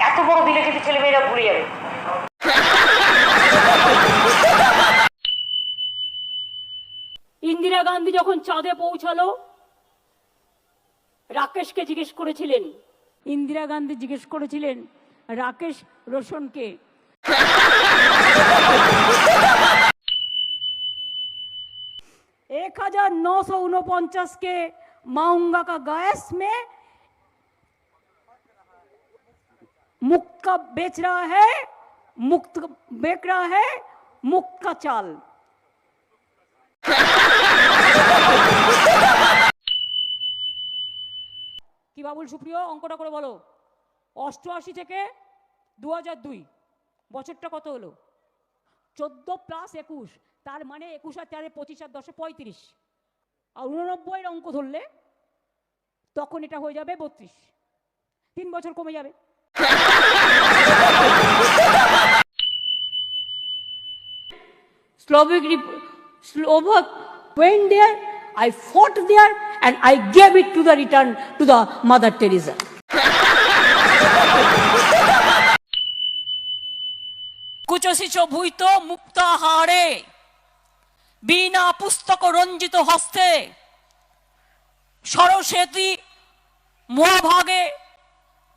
এত বড় দিলে কিন্তু ছেলেমেয়েরা ভুলে যাবে ইন্দিরা গান্ধী যখন চাঁদে পৌঁছালো রাকেশকে জিজ্ঞেস করেছিলেন ইন্দিরা গান্ধী জিজ্ঞেস করেছিলেন রাকেশ রোশনকে एक हजार नौ सौ उनपचास के माउंगा का गैस में मुक्त का बेच रहा है मुक्त बेच रहा है मुक्त का चाल কি বাবুল সুপ্রিয় অঙ্কটা করে বলো অষ্টআশি থেকে দু হাজার দুই বছরটা কত হলো চোদ্দো প্লাস একুশ তার মানে একুশ আর চারে পঁচিশ আর দশে পঁয়ত্রিশ আর উননব্বইয়ের অঙ্ক ধরলে তখন এটা হয়ে যাবে বত্রিশ তিন বছর কমে যাবে Slovak, Slovak went there, I fought there, and I gave it to the return to the Mother Teresa. কুচসিচ ভূইত মুক্তাহারে বিনা পুস্তক রঞ্জিত হস্তে সরস্বতী মহাভাগে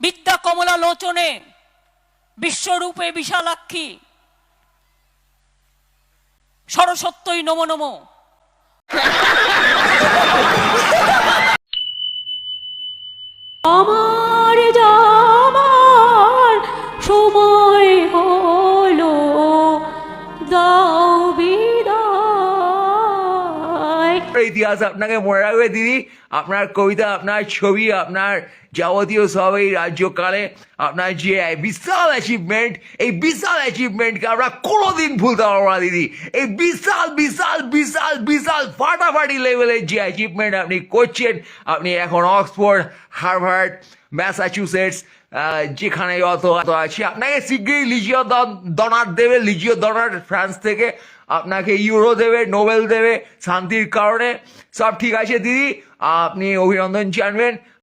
বিদ্যা কমলা লোচনে বিশ্বরূপে বিশালাক্ষী। সরস্বত্যই নম নম। আমার বিদায় ইতিহাস, আপনাকে মনে রাখবে দিদি, আপনার কবিতা, আপনার ছবি, আপনার যাবতীয় সব এই রাজ্যকালে, আপনার যে বিশাল অ্যাচিভমেন্ট এই বিশাল অ্যাচিভমেন্টকে আমরা কোনোদিন ভুলতে পারব না দিদি। এই বিশাল বিশাল বিশাল বিশাল ফাটাফাটি লেভেলের যে অ্যাচিভমেন্ট আপনি করছেন, আপনি এখন অক্সফোর্ড, হার্ভার্ড, ম্যাসাচুসেটস যেখানে যত অত আছে। আপনাকে শীঘ্রই লিজিও ডনার দেবে, লিজিও ডনার ফ্রান্স থেকে। আপনাকে ইউরো দেবে, নোবেল দেবে শান্তির কারণে। সব ঠিক আছে, দিদি। আপনি অভিনন্দন জানবেন।